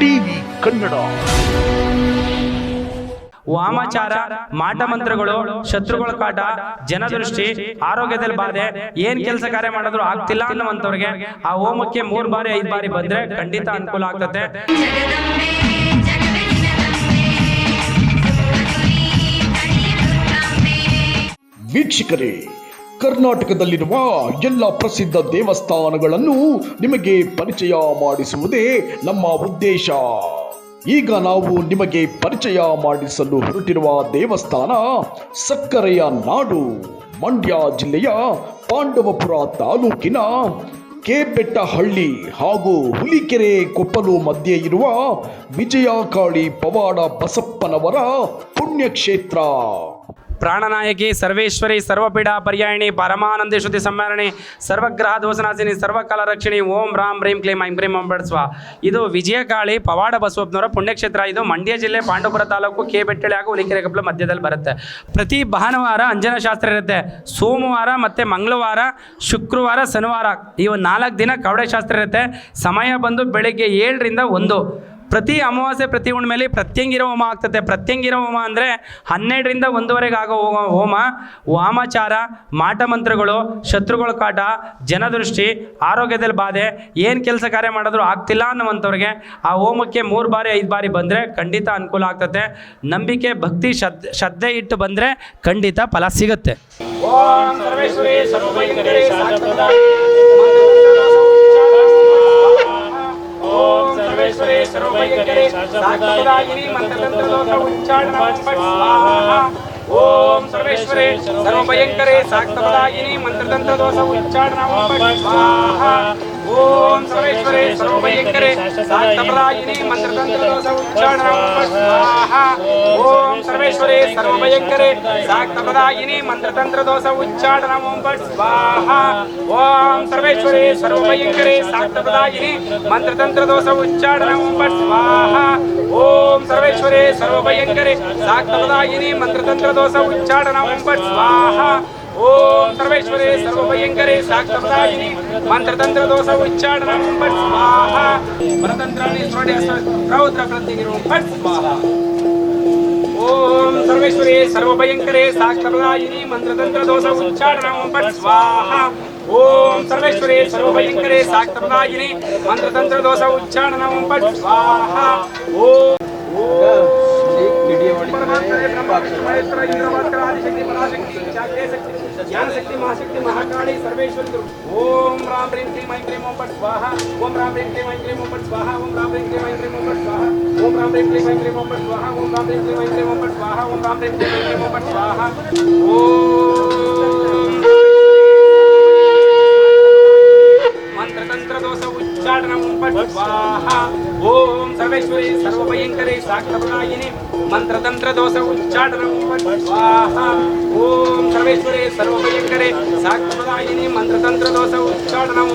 TV Kannada. ವಾಮಾಚಾರ ಮಾಟ ಮಂತ್ರಗಳು ಶತ್ರುಗಳ ಕಾಟ ಜನದೃಷ್ಟಿ ಆರೋಗ್ಯದಲ್ಲಿ ಬಾಧೆ ಏನ್ ಕೆಲಸ ಕಾರ್ಯ ಮಾಡಿದ್ರು ಆಗ್ತಿಲ್ಲ ಅನ್ನುವಂಥವ್ರಿಗೆ ಆ ಹೋಮಕ್ಕೆ ಮೂರ್ ಬಾರಿ ಐದ್ ಬಾರಿ ಬಂದ್ರೆ ಖಂಡಿತ ಅನುಕೂಲ ಆಗ್ತದೆ ವೀಕ್ಷಕರೇ ಕರ್ನಾಟಕದಲ್ಲಿರುವ ಎಲ್ಲ ಪ್ರಸಿದ್ಧ ದೇವಸ್ಥಾನಗಳನ್ನು ನಿಮಗೆ ಪರಿಚಯ ಮಾಡಿಸುವುದೇ ನಮ್ಮ ಉದ್ದೇಶ. ಈಗ ನಾವು ನಿಮಗೆ ಪರಿಚಯ ಮಾಡಿಸಲು ಹೊರಟಿರುವ ದೇವಸ್ಥಾನ ಸಕ್ಕರೆಯ ನಾಡು, ಮಂಡ್ಯ ಜಿಲ್ಲೆಯ ಪಾಂಡವಪುರ ತಾಲೂಕಿನ ಕೆಬೆಟ್ಟಹಳ್ಳಿ ಹಾಗೂ ಹುಲಿಕೆರೆ ಕೊಪ್ಪಲು ಮಧ್ಯೆ ಇರುವ ವಿಜಯಕಾಳಿ ಪವಾಡ ಬಸಪ್ಪನವರ ಪುಣ್ಯಕ್ಷೇತ್ರ. ಪ್ರಾಣನಾಯಕಿ ಸರ್ವೇಶ್ವರಿ, ಸರ್ವಪೀಡಾ ಪರ್ಯಾಯಿಣಿ, ಪರಮಾನಂದ ಶ್ರುತಿ ಸಮ್ಮೇಳನೆ ಸರ್ವಗ್ರಹ ದೋಸನಾಸಿನಿ ಸರ್ವಕಾಲ ರಕ್ಷಿಣಿ ಓಂ ರಾಮ್ ರೀಂ ಕ್ಲೀಂ, ಐಂ ಕ್ರೀಂ ಇದು ವಿಜಯಕಾಳಿ ಪವಾಡ ಬಸವಪ್ಪನವರ ಪುಣ್ಯಕ್ಷೇತ್ರ. ಇದು ಮಂಡ್ಯ ಜಿಲ್ಲೆ ಪಾಂಡವಪುರ ತಾಲೂಕು ಕೆ ಬೆಟ್ಟಳಿ ಹಾಗೂ ಉಲಿಕೆರೆ ಕಪ್ಪಲ ಮಧ್ಯದಲ್ಲಿ ಬರುತ್ತೆ. ಪ್ರತಿ ಭಾನುವಾರ ಅಂಜನ ಶಾಸ್ತ್ರ ಇರುತ್ತೆ. ಸೋಮವಾರ ಮತ್ತು ಮಂಗಳವಾರ, ಶುಕ್ರವಾರ, ಶನಿವಾರ. ಒಂದು ನಾಲ್ಕು ದಿನ ಕವಡೆ ಶಾಸ್ತ್ರ ಇರುತ್ತೆ. ಸಮಯ ಬಂದು ಬೆಳಗ್ಗೆ ಏಳರಿಂದ ಒಂದು. ಪ್ರತಿ ಅಮಾವಾಸ್ಯೆ ಪ್ರತಿ ಹುಣ್ಣಿಮೆಯಲ್ಲಿ ಪ್ರತ್ಯಂಗಿರ ಹೋಮ ಆಗ್ತದೆ ಪ್ರತ್ಯಂಗಿರ ಹೋಮ ಅಂದರೆ ಹನ್ನೆರಡರಿಂದ ಒಂದುವರೆಗೆ ಆಗೋ ಹೋಮ ಹೋಮ. ವಾಮಾಚಾರ ಮಾಟ ಮಂತ್ರಗಳು ಶತ್ರುಗಳ ಕಾಟ ಜನದೃಷ್ಟಿ ಆರೋಗ್ಯದಲ್ಲಿ ಬಾಧೆ ಏನು ಕೆಲಸ ಕಾರ್ಯ ಮಾಡಿದ್ರು ಆಗ್ತಿಲ್ಲ ಅನ್ನುವಂಥವ್ರಿಗೆ ಆ ಹೋಮಕ್ಕೆ ಮೂರು ಬಾರಿ ಐದು ಬಾರಿ ಬಂದರೆ ಖಂಡಿತ ಅನುಕೂಲ ಆಗ್ತದೆ ನಂಬಿಕೆ ಭಕ್ತಿ ಶ್ರದ್ಧೆ ಶ್ರದ್ಧೆ ಇಟ್ಟು ಬಂದರೆ ಖಂಡಿತ ಫಲ ಸಿಗುತ್ತೆ. ಓಂ సర్వేశ్వరే సర్వైకరే సాక్షాత్కారాయిని మంత్రతంత్రలోన ఉచ్చారణం స్వాహా. ఓం సర్వేశ్వరే సర్వభయంకరే సాక్తపదాయిని మంత్రతంత్ర దోష ఉచ్చారణం స్వాహా. ఓం సర్వేశ్వరే సర్వభయంకరే సాత్తప్రదాయిని మంత్రతంత్రదోష ఉచ్చారణ ఓం సర్వేశ్వరే సర్వభయంకరే సాత్తప్రదాయిని మంత్రతంత్రదోష ఉచ్చారణ ఓం స్వాహ. ఓం సర్వేశ్వరే సర్వభయంకరే సాత్తప్రదాయిని మంత్రతంత్రదోష ఉచ్చారణ ఓం స్వాహ. ఓం సర్వేశ్వరే సర్వభయంకరే సాత్తప్రదాయిని మంత్రతంత్రదోష ఉచ్చారణ ఓం స్వాహ. సర్వేశ్వరే సర్వభయంకరే సాక్షాత్కారిణి మంత్రతంత్ర దోష ఉచ్చారణం ఫట్ స్వాహ. మనతంత్రాన్ని స్మరణే రౌద్ర ప్రతిగిరం ఫట్ స్వాహ. ఓం సర్వేశ్వరే సర్వభయంకరే సాక్షాత్కారిణి మంత్రతంత్ర దోష ఉచ్చారణం ఫట్ స్వాహ. ఓం సర్వేశ్వరే సర్వభయంకరే సాక్షాత్కారిణి మంత్రతంత్ర దోష ఉచ్చారణం ఫట్ స్వాహ. ఓం ವಿಷ್ಣು ಮಹೇಶ್ವರ ಇಂದ್ರ ಭಾಸ್ಕರ ಆದಿಶಕ್ತಿ ಪರಾಶಕ್ತಿ ಚಾಕ್ರೇ ಶಕ್ತಿ ಜ್ಞಾನಶಕ್ತಿ ಮಹಾಶಕ್ತಿ ಮಹಾಕಾಳಿ ಸರ್ವೇಶ್ವರಿ ದುರ್ಗ. ಓಂ ರಾಮ್ ರೀಂ ಕ್ಲೀಂ ಐಂ ಕ್ಲೀಂ ಓಂ ಪಟ್ ಸ್ವಾಹ ಓಂ ರಾಮ್ ರೀಂ ಕ್ಲೀಂ ಐಂ ಕ್ಲೀಂ ಓಂ ಪಟ್ ಸ್ವಾಹ ಓಂ ರಾಮ್ ರೀಂ ಕ್ಲೀಂ ಐಂ ಕ್ಲೀಂ ಓಂ ಪಟ್ ಸ್ವಾಹ ಓಂ ರಾಮ್ ರೀಂ ಕ್ಲೀಂ ಐಂ ಕ್ಲೀಂ ಓಂ ಪಟ್ ಸ್ವಾಹ ಓಂ ರಾಮ್ ರೀಂ ಕ್ಲೀಂ ಐಂ ಕ್ಲೀಂ ಓಂ ಪಟ್ ಸ್ವಾಹ ಓಂ ರಾಮ್ ರೀಂ ಕ್ಲೀಂ ಐಂ ಕ್ಲೀಂ ಓಂ ಪಟ್ ஓம் சர்வேஸ்வரி சர்வபயங்கரை சாக்தபுராயினி மந்திரதந்திர தோஷ உச்சாடனம் ஓம் சர்வேஸ்வரி சர்வபயங்கரை சாக்தபுராயினி மந்திரதந்திர தோஷ உச்சாடனம்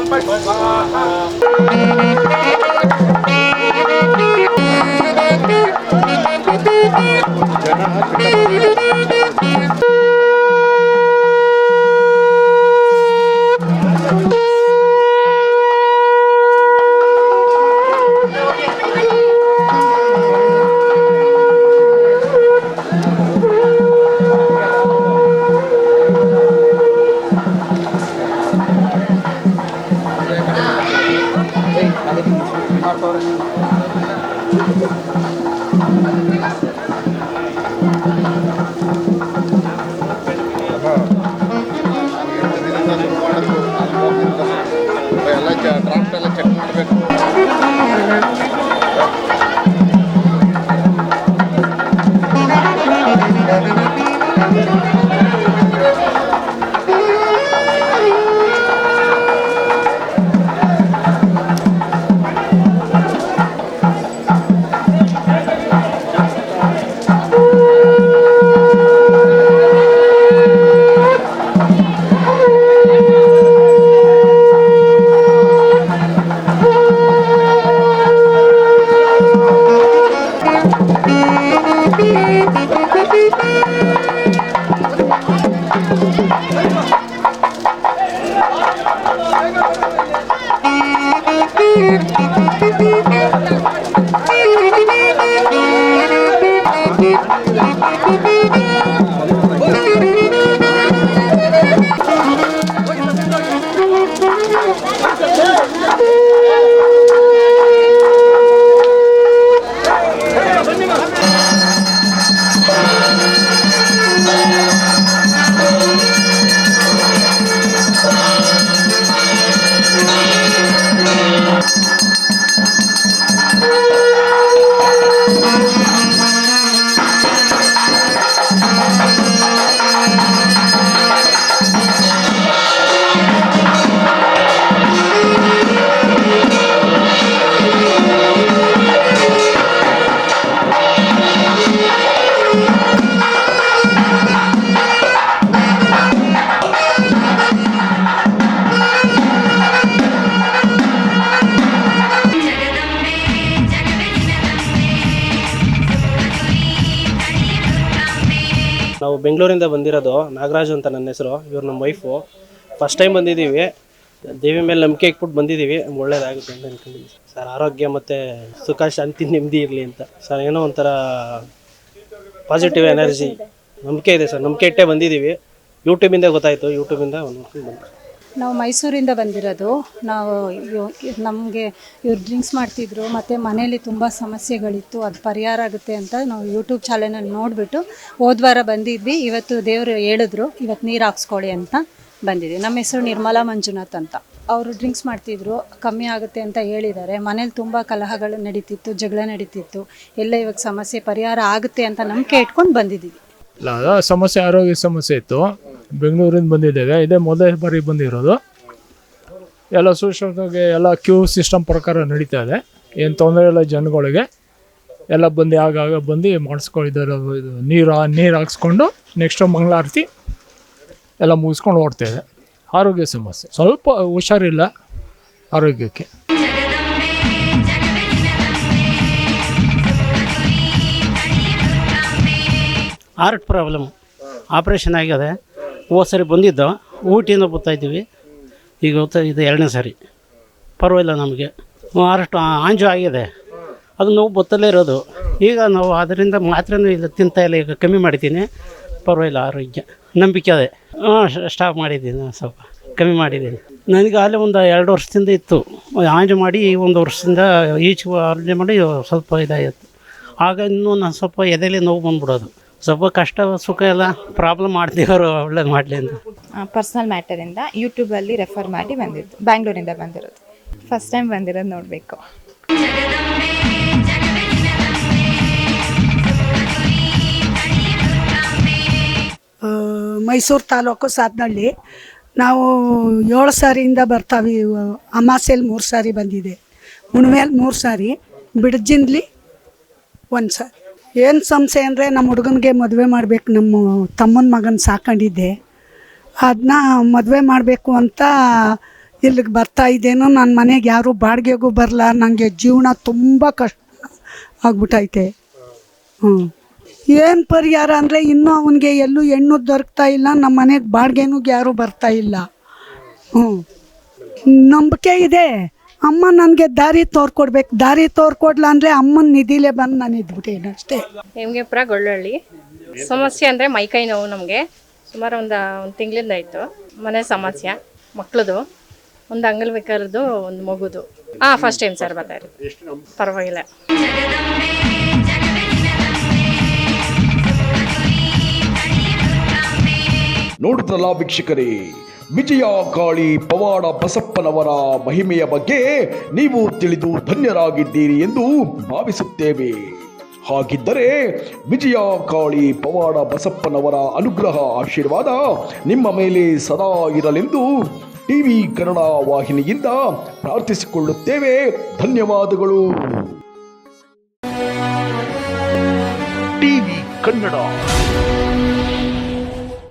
Thank. ಡ್ರಾಫ್ಟ್ ಎಲ್ಲ ಚೆಕ್ ಮಾಡಬೇಕು. ಬೆಂಗಳೂರಿಂದ ಬಂದಿರೋದು ನಾಗರಾಜು ಅಂತ ನನ್ನ ಹೆಸರು. ಇವ್ರು ನಮ್ಮ ವೈಫು ಫಸ್ಟ್ ಟೈಮ್ ಬಂದಿದ್ದೀವಿ. ದೇವಿ ಮೇಲೆ ನಂಬಿಕೆ ಇಟ್ಬಿಟ್ಟು ಬಂದಿದ್ದೀವಿ. ಒಳ್ಳೇದಾಗುತ್ತೆ ಅಂತ ಅನ್ಕೊಂಡಿದ್ದೀವಿ. ಸರ್, ಆರೋಗ್ಯ ಮತ್ತು ಸುಖ, ಶಾಂತಿ, ನೆಮ್ಮದಿ ಇರಲಿ ಅಂತ. ಸರ್, ಏನೋ ಒಂಥರ ಪಾಸಿಟಿವ್ ಎನರ್ಜಿ ನಂಬಿಕೆ ಇದೆ ಸರ್. ನಂಬಿಕೆ ಇಟ್ಟೇ ಬಂದಿದ್ದೀವಿ. ಯೂಟ್ಯೂಬಿಂದ ಗೊತ್ತಾಯಿತು. ಯೂಟ್ಯೂಬಿಂದ ಒಂದು ಬಂದ್ವಿ ನಾವು ಮೈಸೂರಿಂದ ಬಂದಿರೋದು. ನಾವು ನಮಗೆ ಇವ್ರು ಡ್ರಿಂಕ್ಸ್ ಮಾಡ್ತಿದ್ರು, ಮತ್ತು ಮನೇಲಿ ತುಂಬ ಸಮಸ್ಯೆಗಳಿತ್ತು, ಅದು ಪರಿಹಾರ ಆಗುತ್ತೆ ಅಂತ ನಾವು ಯೂಟ್ಯೂಬ್ ಚಾನೆಲಲ್ಲಿ ನೋಡಿಬಿಟ್ಟು ಹೋದ್ವಾರ ಬಂದಿದ್ವಿ. ಇವತ್ತು ದೇವರು ಹೇಳಿದ್ರು, ಇವತ್ತು ನೀರು ಹಾಕ್ಸ್ಕೊಳ್ಳಿ ಅಂತ ಬಂದಿದ್ವಿ. ನಮ್ಮ ಹೆಸರು ನಿರ್ಮಲಾ ಮಂಜುನಾಥ್ ಅಂತ. ಅವರು ಡ್ರಿಂಕ್ಸ್ ಮಾಡ್ತಿದ್ರು, ಕಮ್ಮಿ ಆಗುತ್ತೆ ಅಂತ ಹೇಳಿದ್ದಾರೆ. ಮನೇಲಿ ತುಂಬ ಕಲಹಗಳು ನಡೀತಿತ್ತು, ಜಗಳ ನಡೀತಿತ್ತು. ಎಲ್ಲ ಇವಾಗ ಸಮಸ್ಯೆ ಪರಿಹಾರ ಆಗುತ್ತೆ ಅಂತ ನಂಬಿಕೆ ಇಟ್ಕೊಂಡು ಬಂದಿದ್ದೀವಿ. ಸಮಸ್ಯೆ ಆರೋಗ್ಯ ಸಮಸ್ಯೆ ಇತ್ತು. ಬೆಂಗಳೂರಿಂದ ಬಂದಿದ್ದೇವೆ. ಇದೇ ಮೊದಲ ಬಾರಿ ಬಂದಿರೋದು. ಎಲ್ಲ ಸುಶ್ರೂಷಗೆ ಎಲ್ಲ ಕ್ಯೂ ಸಿಸ್ಟಮ್ ಪ್ರಕಾರ ನಡೀತಾ ಇದೆ. ಏನು ತೊಂದರೆ ಇಲ್ಲ ಜನಗಳಿಗೆ. ಎಲ್ಲ ಬಂದು ಆಗಾಗ ಬಂದು ಮಾಡಿಸ್ಕೊಂಡಿದ್ದಾರೆ ಇದು ನೀರು ನೀರು ಹಾಕ್ಸ್ಕೊಂಡು ನೆಕ್ಸ್ಟ್ ಮಂಗಳಾರತಿ ಎಲ್ಲ ಮುಗಿಸ್ಕೊಂಡು ಓಡ್ತಾಯಿದೆ ಆರೋಗ್ಯ ಸಮಸ್ಯೆ. ಸ್ವಲ್ಪ ಹುಷಾರಿಲ್ಲ ಆರೋಗ್ಯಕ್ಕೆ. ಹಾರ್ಟ್ ಪ್ರಾಬ್ಲಮ್ ಆಪ್ರೇಷನ್ ಆಗಿದೆ. ಹೋದ ಸರಿ ಬಂದಿದ್ದ, ಊಟಿಯಿಂದ ಬರ್ತಾಯಿದ್ದೀವಿ ಈಗ ಹೋಗ್ತಾ ಇದು ಎರಡನೇ ಸಾರಿ. ಪರವಾಗಿಲ್ಲ ನಮಗೆ. ಹಾರ್ಟ್ ಆಂಜು ಆಗಿದೆ. ಅದು ನೋವು ಬತ್ತಲೇ ಇರೋದು. ಈಗ ನಾವು ಅದರಿಂದ ಮಾತ್ರೆನೂ ಇಲ್ಲ, ತಿಂತಾ ಇಲ್ಲ, ಈಗ ಕಮ್ಮಿ ಮಾಡಿದ್ದೀನಿ. ಪರವಾಗಿಲ್ಲ, ಆರೋಗ್ಯ. ನಂಬಿಕೆ ಅದೇ. ಹಾಂ ಸ್ಟಾಪ್ ಮಾಡಿದ್ದೀನಿ, ಸ್ವಲ್ಪ ಕಮ್ಮಿ ಮಾಡಿದ್ದೀನಿ. ನನಗೆ ಅಲ್ಲೇ ಒಂದು ಎರಡು ವರ್ಷದಿಂದ ಇತ್ತು. ಆಂಜು ಮಾಡಿ ಈ ಒಂದು ವರ್ಷದಿಂದ ಈಚೆ ಆರೋಗ್ಯ ಮಾಡಿ ಸ್ವಲ್ಪ ಇದಾಗಿತ್ತು ಆಗ ಇನ್ನೂ ನಾನು ಸ್ವಲ್ಪ ಎದೆಲೆ ನೋವು ಬಂದ್ಬಿಡೋದು. ಸ್ವಲ್ಪ ಕಷ್ಟ ಸುಖ ಎಲ್ಲ ಪ್ರಾಬ್ಲಮ್ ಮಾಡ್ತೀವರು ಒಳ್ಳೇದು ಮಾಡಲಿ ಅಂತ. ಪರ್ಸ್ನಲ್ ಮ್ಯಾಟರಿಂದ ಯೂಟ್ಯೂಬಲ್ಲಿ ರೆಫರ್ ಮಾಡಿ ಬಂದಿದ್ದು ಬ್ಯಾಂಗ್ಳೂರಿಂದ ಬಂದಿರೋದು. ಫಸ್ಟ್ ಟೈಮ್ ಬಂದಿರೋದು ನೋಡಬೇಕು. ಮೈಸೂರು ತಾಲೂಕು ಸಾತ್ನಹಳ್ಳಿ ನಾವು ಏಳು ಸಾರಿಯಿಂದ ಬರ್ತಾವೆ ಅಮಾಸೆಯಲ್ಲಿ ಮೂರು ಸಾರಿ ಬಂದಿದೆ. ಹುಣ್ಮೇಲೆ ಮೂರು ಸಾರಿ ಬಿಡ್ಜಿಂದ್ಲಿ ಒಂದು ಸಾರಿ. ಏನು ಸಮಸ್ಯೆ ಅಂದರೆ ನಮ್ಮ ಹುಡುಗನಿಗೆ ಮದುವೆ ಮಾಡಬೇಕು, ನಮ್ಮ ತಮ್ಮನ ಮಗನ ಸಾಕೊಂಡಿದ್ದೆ. ಅದನ್ನ ಮದುವೆ ಮಾಡಬೇಕು ಅಂತ ಇಲ್ಲಿಗೆ ಬರ್ತಾ ಇದ್ದೇನೋ ನನ್ನ ಮನೆಗೆ ಯಾರೂ ಬಾಡಿಗೆಗೂ ಬರಲ್ಲ ನನಗೆ ಜೀವನ ತುಂಬ ಕಷ್ಟ ಆಗ್ಬಿಟ್ಟೈತೆ ಹ್ಞೂ ಏನು ಪರಿಹಾರ ಅಂದರೆ ಇನ್ನೂ ಅವನಿಗೆ ಎಲ್ಲೂ ಹೆಣ್ಣು ದೊರಕ್ತಾ ಇಲ್ಲ ನಮ್ಮ ಮನೆಗೆ ಬಾಡಿಗೆನೂ ಯಾರೂ ಬರ್ತಾ ಇಲ್ಲ. ಹ್ಞೂ ನಂಬಿಕೆ ಇದೆ. ಅಮ್ಮ ನನಗೆ ದಾರಿ ತೋರ್ಕೊಡ್ಬೇಕು. ದಾರಿ ತೋರ್ಕೊಡ್ಲ ಅಂದರೆ ಅಮ್ಮನ ನಿಧಿಲೇ ಬಂದು ನಾನು ಇದ್ಬಿಟ್ಟೇನು ಅಷ್ಟೇ. ನಿಮಗೆ ಪುರ ಗೊಳ್ಳಳ್ಳಿ. ಸಮಸ್ಯೆ ಅಂದರೆ ಮೈಕೈ ನೋವು ನಮಗೆ. ಸುಮಾರು ಒಂದು ಒಂದು ತಿಂಗಳಿಂದ ಆಯಿತು. ಮನೆ ಸಮಸ್ಯೆ ಮಕ್ಳದು. ಒಂದು ಅಂಗಲ್ಬೇಕಾರದು ಒಂದು ಮಗುದು. ಹಾಂ ಫಸ್ಟ್ ಟೈಮ್ ಸರ್ ಬರ್ತಾ ಇರೋದು. ಪರವಾಗಿಲ್ಲ. ನೋಡಿದ್ರಲ್ಲ ವೀಕ್ಷಕರೇ? ವಿಜಯ ಕಾಳಿ ಪವಾಡ ಬಸಪ್ಪನವರ ಮಹಿಮೆಯ ಬಗ್ಗೆ ನೀವು ತಿಳಿದು ಧನ್ಯರಾಗಿದ್ದೀರಿ ಎಂದು ಭಾವಿಸುತ್ತೇವೆ. ಹಾಗಿದ್ದರೆ ವಿಜಯ ಕಾಳಿ ಪವಾಡ ಬಸಪ್ಪನವರ ಅನುಗ್ರಹ ಆಶೀರ್ವಾದ ನಿಮ್ಮ ಮೇಲೆ ಸದಾ ಇರಲೆಂದು ಟಿವಿ ಕನ್ನಡ ವಾಹಿನಿಯಿಂದ ಪ್ರಾರ್ಥಿಸಿಕೊಳ್ಳುತ್ತೇವೆ. ಧನ್ಯವಾದಗಳು. ಟಿವಿ ಕನ್ನಡ.